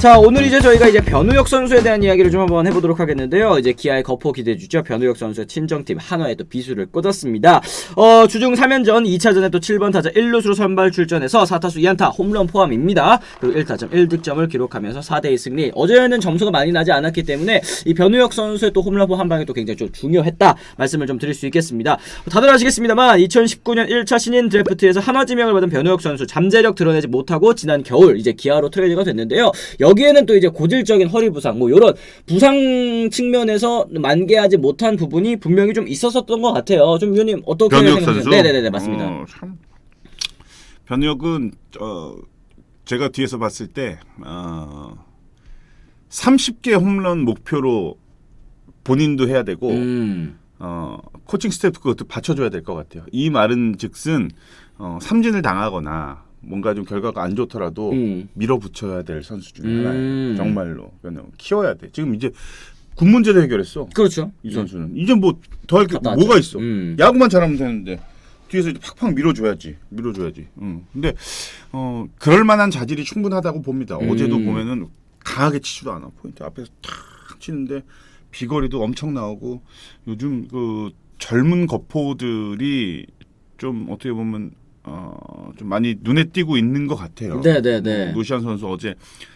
자 오늘 이제 저희가 이제 변우혁 선수에 대한 이야기를 좀 한번 해보도록 하겠는데요. 이제 기아의 거포 기대주죠. 변우혁 선수의 친정팀 한화에 또 비수를 꽂았습니다. 어 주중 3연전 2차전에 또 7번 타자 1루수로 선발 출전해서 4타수 2안타 홈런 포함입니다. 그리고 1타점 1득점을 기록하면서 4대2 승리. 어제는 점수가 많이 나지 않았기 때문에 이 변우혁 선수의 또 홈런 포 한 방이 또 굉장히 좀 중요했다 말씀을 좀 드릴 수 있겠습니다. 다들 아시겠습니다만 2019년 1차 신인 드래프트에서 한화 지명을 받은 변우혁 선수 잠재력 드러내지 못하고 지난 겨울 이제 기아로 트레이드가 됐는데요. 여기에는 또 이제 고질적인 허리 부상 뭐 이런 부상 측면에서 만개하지 못한 부분이 분명히 좀 있었었던 것 같아요. 좀 위원님 어떻게 생각하세요? 네네네 맞습니다. 어, 참 변혁은 어, 제가 뒤에서 봤을 때 어, 30개 홈런 목표로 본인도 해야 되고 음. 어, 코칭 스태프 그것도 받쳐줘야 될 것 같아요. 이 말은 즉슨 어, 삼진을 당하거나 뭔가 좀 결과가 안 좋더라도 음. 밀어붙여야 될 선수 중에 음. 하나예요. 정말로 변혁 키워야 돼. 지금 이제 군 문제도 해결했어. 그렇죠. 이 선수는 이제 뭐 더 할 게 뭐가. 있어? 음. 야구만 잘하면 되는데 뒤에서 이제 팍팍 밀어줘야지, 밀어줘야지. 응. 근데 어 그럴 만한 자질이 충분하다고 봅니다. 음. 어제도 보면은 강하게 치지도 않아 포인트 앞에서 탁 치는데 비거리도 엄청 나오고 요즘 그 젊은 거포들이 좀 어떻게 보면 어 좀 많이 눈에 띄고 있는 것 같아요. 네네네. 어, 노시안 선수 어제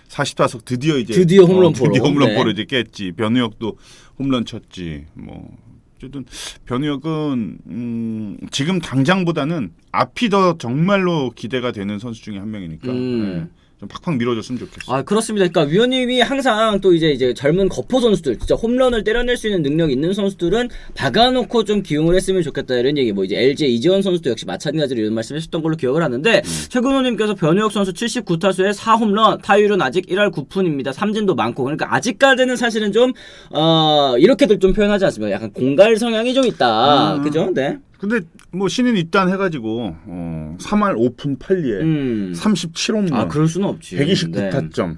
40타석 드디어 이제 드디어 홈런포로. 어, 드디어 홈런포로 네. 이제 깼지. 변우혁도 홈런 쳤지. 뭐 어쨌든 변우혁은 음, 지금 당장보다는 앞이 더 정말로 기대가 되는 선수 중에 한 명이니까 음. 네, 좀 팍팍 밀어줬으면 좋겠어. 아 그렇습니다. 그러니까 위원님이 항상 또 이제 이제 젊은 거포 선수들, 진짜 홈런을 때려낼 수 있는 능력 있는 선수들은 박아놓고 좀 기용을 했으면 좋겠다 이런 얘기. 뭐 이제 LG 이지원 선수도 역시 마찬가지로 이런 말씀하셨던 걸로 기억을 하는데 최근호님께서 변우혁 선수 79타수에 4홈런, 타율은 아직 1할 9푼입니다. 삼진도 많고 그러니까 아직까지는 사실은 좀 어, 이렇게들 좀 표현하지 않습니까? 약간 공갈 성향이 좀 있다. 음. 그죠? 네. 근데 뭐 신인 입단 해가지고 어, 3할 5푼 8리에 음. 37홈런, 아 그럴 수는 없지. 129타점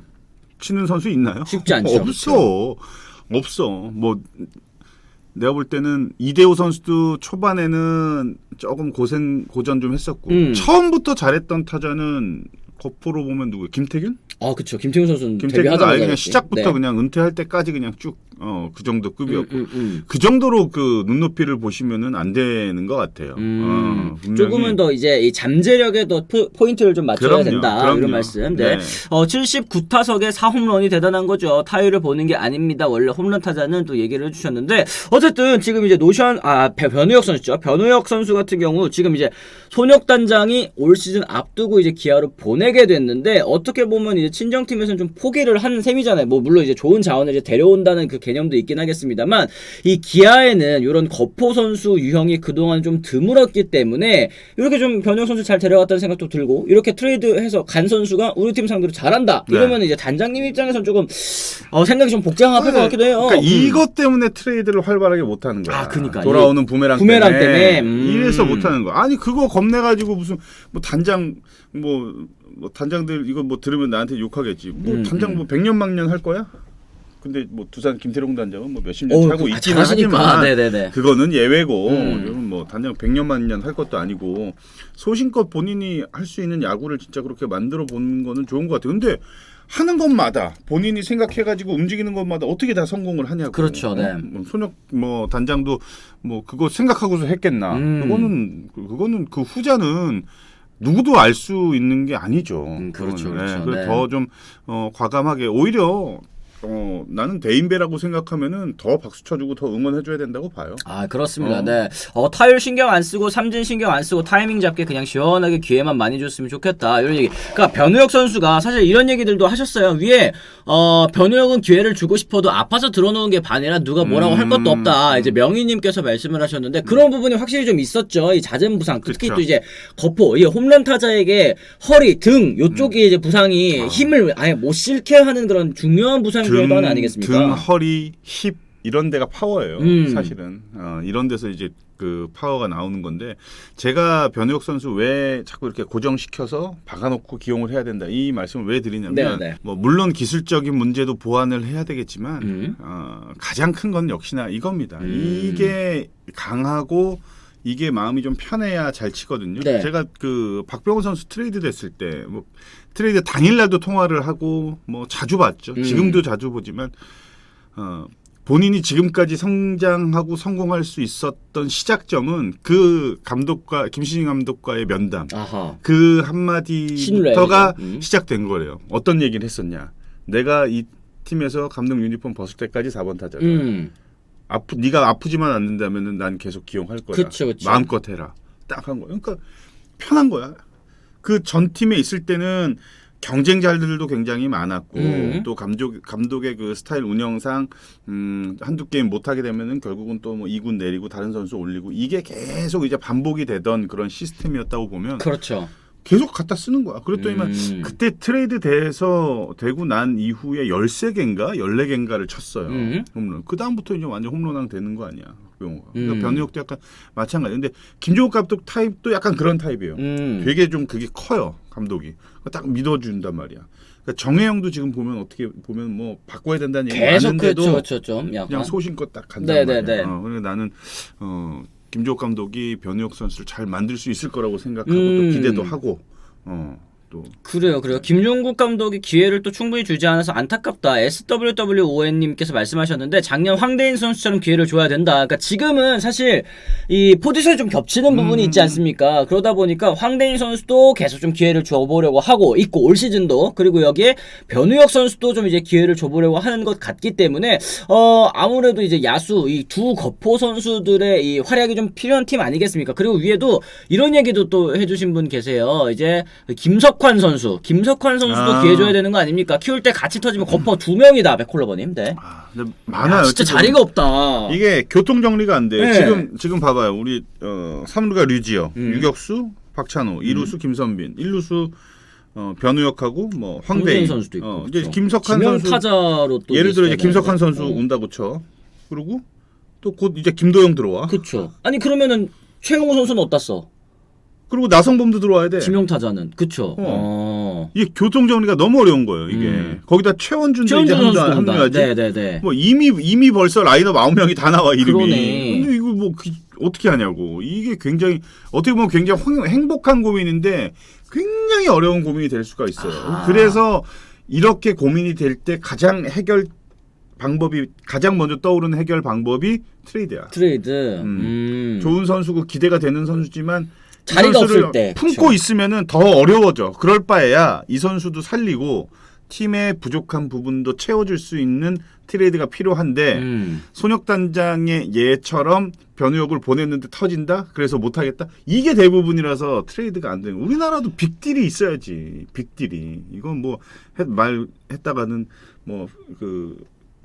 치는 선수 있나요? 쉽지 않죠. 없어. 없어. 뭐 내가 볼 때는 이대호 선수도 초반에는 조금 고생 고전 좀 했었고 음. 처음부터 잘했던 타자는 거포로 보면 누구? 김태균? 아 그쵸. 김태훈 선수는 김태균은 아예 그냥. 시작부터 네. 그냥 은퇴할 때까지 그냥 쭉 어 그 정도 급이었고 음, 음, 음. 그 정도로 그 눈높이를 보시면은 안 되는 것 같아요. 음, 어. 조금은 더 이제 이 잠재력에 더 포, 포인트를 좀 맞춰야 그럼요, 된다 그럼요. 이런 말씀. 네. 네. 어 79타석에 4홈런이 대단한 거죠. 타율을 보는 게 아닙니다. 원래 홈런 타자는 또 얘기를 해주셨는데 어쨌든 지금 이제 노션 아 배- 변우혁 선수죠. 변우혁 선수 같은 경우 지금 이제 손혁 단장이 올 시즌 앞두고 이제 기아로 보내게 됐는데 어떻게 보면 이제 친정팀에서는 좀 포기를 한 셈이잖아요. 뭐 물론 이제 좋은 자원을 이제 데려온다는 그 개념도 있긴 하겠습니다만 이 기아에는 이런 거포 선수 유형이 그동안 좀 드물었기 때문에 이렇게 좀 변혁 선수 잘 데려갔다는 생각도 들고 이렇게 트레이드해서 간 선수가 우리 팀 상대로 잘한다 네. 이러면 이제 단장님 입장에선 조금 어, 생각이 좀 복잡할 것 같기도 해요. 그러니까 음. 이것 때문에 트레이드를 활발하게 못 하는 거야. 아, 그러니까. 돌아오는 부메랑, 부메랑 때문에, 때문에. 음. 이래서 못 하는 거. 아니 그거 겁내 가지고 무슨 뭐 단장 뭐, 뭐 단장들 이거 뭐 들으면 나한테 욕하겠지. 뭐 음, 단장 음. 뭐 100년 막년 할 거야? 근데 뭐 두산 김태룡 단장은 뭐 몇십 년 어우, 차고 그- 있기는 잘하시니까. 하지만 네네네. 그거는 예외고 음. 뭐 단장 100년 만년 할 것도 아니고 소신껏 본인이 할 수 있는 야구를 진짜 그렇게 만들어 보는 거는 좋은 것 같아요. 근데 하는 것마다 본인이 생각해가지고 움직이는 것마다 어떻게 다 성공을 하냐고. 그렇죠, 네. 어? 뭐 손혁 뭐 단장도 뭐 그거 생각하고서 했겠나. 음. 그거는 그거는 그 후자는 누구도 알 수 있는 게 아니죠. 음, 그렇죠, 그거는. 그렇죠. 그래서 네. 더좀 어, 과감하게 오히려 어, 나는 대인배라고 생각하면은 더 박수 쳐주고 더 응원해줘야 된다고 봐요. 아 그렇습니다. 어. 네. 어, 타율 신경 안 쓰고 삼진 신경 안 쓰고 타이밍 잡게 그냥 시원하게 기회만 많이 줬으면 좋겠다 이런 얘기. 그러니까 변우혁 선수가 사실 이런 얘기들도 하셨어요. 위에 어, 변우혁은 기회를 주고 싶어도 아파서 들어놓은 게 반이라 누가 뭐라고 할 것도 음. 없다. 이제 명희님께서 말씀을 하셨는데 그런 부분이 확실히 좀 있었죠. 이 잦은 부상 특히 그쵸. 또 이제 거포 이 홈런 타자에게 허리 등 요쪽이 이제 부상이 힘을 아예 못 실게 하는 그런 중요한 부상 하나 아니겠습니까? 등, 허리, 힙 이런 데가 파워예요. 음. 사실은 어, 이런 데서 이제 그 파워가 나오는 건데 제가 변혁 선수 왜 자꾸 이렇게 고정시켜서 박아놓고 기용을 해야 된다 이 말씀을 왜 드리냐면 네, 네. 뭐 물론 기술적인 문제도 보완을 해야 되겠지만 음. 어, 가장 큰 건 역시나 이겁니다. 음. 이게 강하고 이게 마음이 좀 편해야 잘 치거든요. 네. 제가 그 박병호 선수 트레이드 됐을 때 뭐 트레이드 당일 날도 통화를 하고 뭐 자주 봤죠. 음. 지금도 자주 보지만 어 본인이 지금까지 성장하고 성공할 수 있었던 시작점은 그 감독과 김신희 감독과의 면담 아하. 그. 한마디부터가 음. 시작된 거예요. 어떤 얘기를 했었냐? 내가 이 팀에서 감독 유니폼 벗을 때까지 4번 타자다. 음. 아프 네가 아프지만 않는다면은 난 계속 기용할 거야. 그쵸, 그쵸. 마음껏 해라. 딱 한 거. 그러니까 편한 거야. 그 전 팀에 있을 때는 경쟁자들도 굉장히 많았고 음. 또 감독 감독의 그 스타일 운영상 음 한두 게임 못 하게 되면은 결국은 또뭐 2군 내리고 다른 선수 올리고 이게 계속 이제 반복이 되던 그런 시스템이었다고 보면 그렇죠. 계속 갖다 쓰는 거야. 그랬더니만 음. 그때 트레이드 돼서 되고 난 이후에 13개인가 14개인가를 쳤어요. 음. 홈런. 그 다음부터 이제 완전 홈런왕 되는 거 아니야. 박병호가. 그러니까 음. 변희혁도 약간 마찬가지. 근데 김종욱 감독 타입도 약간 그런 타입이에요. 음. 되게 좀 그게 커요. 감독이. 딱 믿어준단 말이야. 그러니까 정혜영도 지금 보면 어떻게 보면 뭐 바꿔야 된다는 얘기 많은데도 그렇죠, 그렇죠, 좀 약간. 그냥 소신껏 딱 간단 네, 말이야. 네, 네. 어, 그래서 나는 어, 김종욱 감독이 변희혁 선수를 잘 만들 수 있을 거라고 생각하고 음. 또 기대도 하고 어, 또 그래요, 그래요. 김종국 감독이 기회를 또 충분히 주지 않아서 안타깝다. SWWON님께서 말씀하셨는데 작년 황대인 선수처럼 기회를 줘야 된다. 그러니까 지금은 사실 이 포지션이 좀 겹치는 부분이 있지 않습니까? 그러다 보니까 황대인 선수도 계속 좀 기회를 줘보려고 하고 있고 올 시즌도 그리고 여기에 변우혁 선수도 좀 이제 기회를 줘보려고 하는 것 같기 때문에 어 아무래도 이제 야수 이 두 거포 선수들의 이 활약이 좀 필요한 팀 아니겠습니까? 그리고 위에도 이런 얘기도 또 해주신 분 계세요. 이제 김석 환 선수, 김석환 선수도 아. 기회 줘야 되는 거 아닙니까? 키울 때 같이 터지면 거포 두 명이다, 백콜러버님. 네. 아, 근데 많아요. 야, 진짜 지금. 자리가 없다. 이게 교통 정리가 안 돼요. 네. 지금 지금 봐봐요. 우리 어, 3루가 류지혁, 음. 유격수 박찬호, 2루수 김선빈, 1루수 어, 변우혁하고 뭐 황대인 선수도 있고. 어, 이제 그렇죠. 김석환 선수 타자로 또 예를 들어 이제. 김석환 선수 어. 온다고 쳐. 그리고 또 곧 이제 김도영 들어와. 그렇죠. 아니 그러면은 최용호 선수는 써? 그리고 나성범도 들어와야 돼. 지명 타자는 그렇죠. 어. 이게 교통 정리가 너무 어려운 거예요. 이게 음. 거기다 최원준도 이제 최원준 합류, 선수도 온다. 합류하지. 네네네. 뭐 이미 이미 벌써 라인업 9명이 다 나와 이름이. 그러네. 근데 이거 뭐 그- 어떻게 하냐고. 이게 굉장히 어떻게 보면 굉장히 황- 행복한 고민인데 굉장히 어려운 고민이 될 수가 있어요. 아. 그래서 이렇게 고민이 될 때 가장 해결 방법이 가장 먼저 떠오르는 해결 방법이 트레이드야. 트레이드. 음. 음. 좋은 선수고 기대가 되는 선수지만 이 자리가 없을 때. 품고 그쵸. 있으면은 더 어려워져. 그럴 바에야 이 선수도 살리고 팀의 부족한 부분도 채워줄 수 있는 트레이드가 필요한데 음. 손혁 단장의 예처럼 변우혁을 보냈는데 터진다. 그래서 못하겠다. 이게 대부분이라서 트레이드가 안 되는. 우리나라도 빅딜이 있어야지. 빅딜이 이건 뭐 말했다가는 뭐 그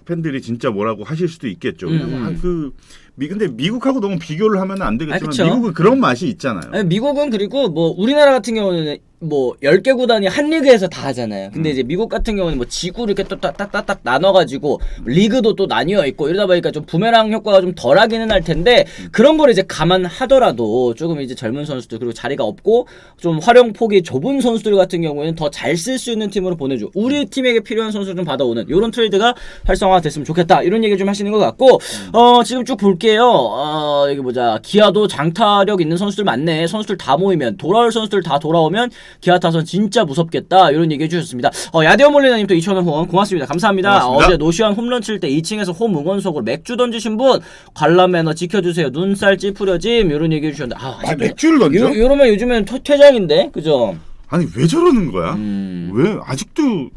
팬들이 진짜 뭐라고 하실 수도 있겠죠. 음. 그 미, 근데 미국하고 너무 비교를 하면 안 되겠지만 아. 미국은 그런 맛이 있잖아요. 아니, 미국은 그리고 뭐 우리나라 같은 경우는 뭐 10개 구단이 한 리그에서 다 하잖아요. 음. 근데 이제 미국 같은 경우는 뭐 지구를 이렇게 또 딱딱딱딱 나눠 가지고 리그도 또 나뉘어 있고 이러다 보니까 좀 부메랑 효과가 좀 덜하기는 할 텐데 음. 그런 걸 이제 감안하더라도 조금 이제 젊은 선수들 그리고 자리가 없고 좀 활용 폭이 좁은 선수들 같은 경우에는 더 잘 쓸 수 있는 팀으로 보내 줘. 우리 음. 팀에게 필요한 선수를 좀 받아오는 이런 트레이드가 활성화 됐으면 좋겠다. 이런 얘기를 좀 하시는 것 같고 음. 어 지금 쭉 볼게요. 어 여기 보자. 기아도 장타력 있는 선수들 많네. 선수들 다 모이면 돌아올 선수들 다 돌아오면 기아 타선 진짜 무섭겠다. 이런 얘기 해 주셨습니다. 어 야디오 몰리나님 또 2,000원 후원 고맙습니다. 감사합니다. 고맙습니다. 어제 노시안 홈런 칠 때 2층에서 홈 응원석으로 맥주 던지신 분 관람 매너 지켜주세요. 눈살 찌푸려짐 이런 얘기 해 주셨는데 아, 아, 맥주를 던져? 요, 요러면 요즘엔 퇴- 퇴장인데 그죠? 아니 왜 저러는 거야? 음. 왜 아직도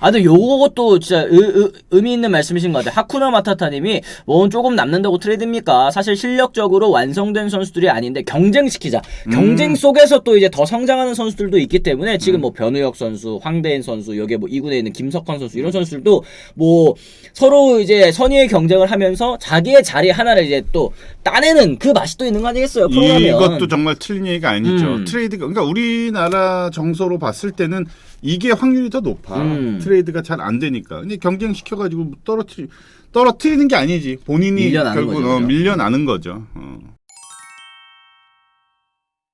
아, 근데 요것도 진짜 의, 의, 의미 있는 말씀이신 것 같아요. 하쿠나 마타타님이 뭐 조금 남는다고 트레이드입니까? 사실 실력적으로 완성된 선수들이 아닌데 경쟁시키자. 경쟁 속에서 또 이제 더 성장하는 선수들도 있기 때문에 지금 뭐 변우혁 선수, 황대인 선수, 여기에 뭐 2군에 있는 김석환 선수 이런 선수들도 뭐 서로 이제 선의의 경쟁을 하면서 자기의 자리 하나를 이제 또 따내는 그 맛이 또 있는 거 아니겠어요? 프로라면. 이것도 정말 틀린 얘기가 아니죠. 음. 트레이드가 그러니까 우리나라 정서로 봤을 때는 이게 확률이 더 높아. 음. 트레이드가 잘 안 되니까. 근데 경쟁 시켜가지고 떨어뜨리 떨어뜨리는 게 아니지. 본인이 밀려나는 결국 거죠, 어, 그죠? 밀려나는 거죠. 어.